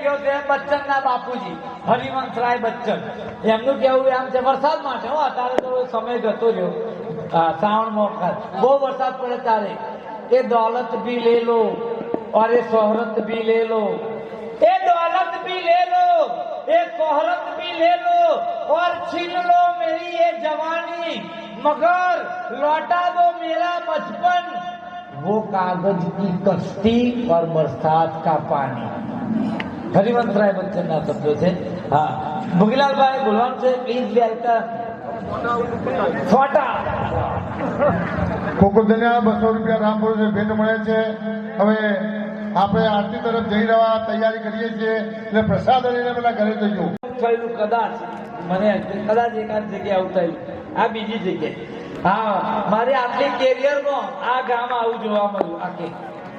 ગયો છે બચ્ચનના બાપુજી, હરિવંશરાય બચ્ચન. એમનું કેવું આમ છે, વરસાદ માટે હો, અત્યારે તો સમય જતો રહ્યો. શ્રાવણ મોખા બહુ વરસાદ પડે તારે એ દોલત બી લે લો और ये शोहरत भी ले लो ये दौलत भी ले लो ये शोहरत भी લો. लो और छीन लो मेरी ये जवानी मगर लौटा दो मेरा बचपन वो कागज की कश्ती और बरसात का હરિવંશરાય બચ્ચનના શબ્દો છે. હા. ભુગીલાલભાઈ બોલવાનું છે. પ્લીઝ વેલકમ ફોટા ખૂબ ખૂબ ધન્યવાદ બસો રૂપિયા રામપુર ભેટ મળે છે. હવે આપણે આરતી તરફ જઈ રહ્યા તૈયારી કરીએ છીએ. એટલે પ્રસાદ લઈને પેલા ઘરે જઈશું થયેલું કદાચ મને કદાચ એકાદ જગ્યાએ આવું થયું આ બીજી જગ્યાએ. હા. મારે આટલી કેરિયરમાં આ ગામ આવું જોવા મળ્યું આખે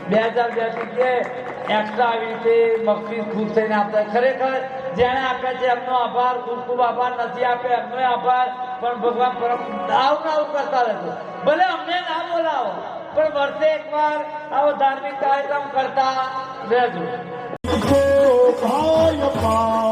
બે હજાર બે કે એક્સ્ટ્રા આવી રીતે બક્ષીસ ખુશ થઈને આપતા. ખરેખર જેણે આપ્યા છે, એમનો આભાર, ખૂબ ખૂબ આભાર. નથી આપ્યા એમનો આભાર. પણ ભગવાન પરમ આવું આવું કરતા રહેશે ભલે અમને ના બોલાવો, પણ વર્ષે એકવાર આવો ધાર્મિક કાર્યક્રમ કરતા રહેજો. ભાઈ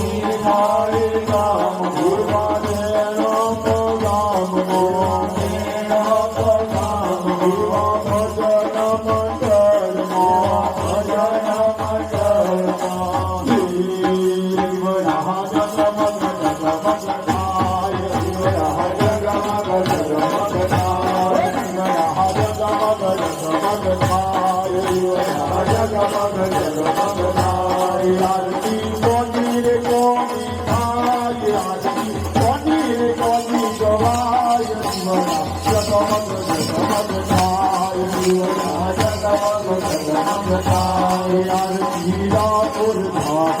Hare Hare Papa.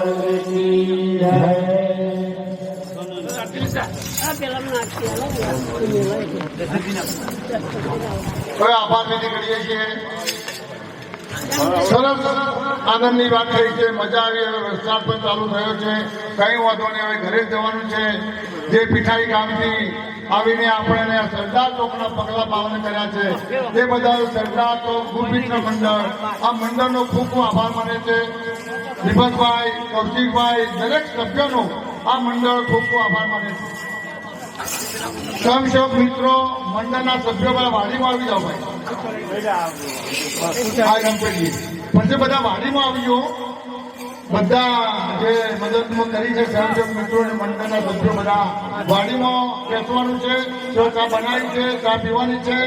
હવે આભાર વિધિ કરીએ છીએ. સરસ આનંદની વાત થઈ છે, મજા આવી હવે વરસાદ પણ ચાલુ થયો છે. કઈ વાંધો નહીં, હવે ઘરે જવાનું છે. જે પીઠાઈ ગામથી આવીને આપણે સરદાર ચોકના પગલા પાવન કર્યા છે. એ બધા સરદાર ચોક ગુરમિત્ર મંડળ, આ મંડળનો ખૂબ ખૂબ આભાર માને છે. દીપકભાઈ, કૌશિકભાઈ, દરેક સભ્યનો આ મંડળ ખૂબ આભાર માને છે. સ્વયંસેવક મિત્રો, મંડળના સભ્યો બધા વાડીમાં આવી જાઓ ભાઈ. હા ગણપતજી બધા વાડીમાં આવજો બધા જે મદદ કરી છે સ્વયંસેવક મિત્રો અને મંડળના સભ્યો બધા, વાડીમાં બેસવાનું છે, ચા બનાવી છે, ચા પીવાની છે.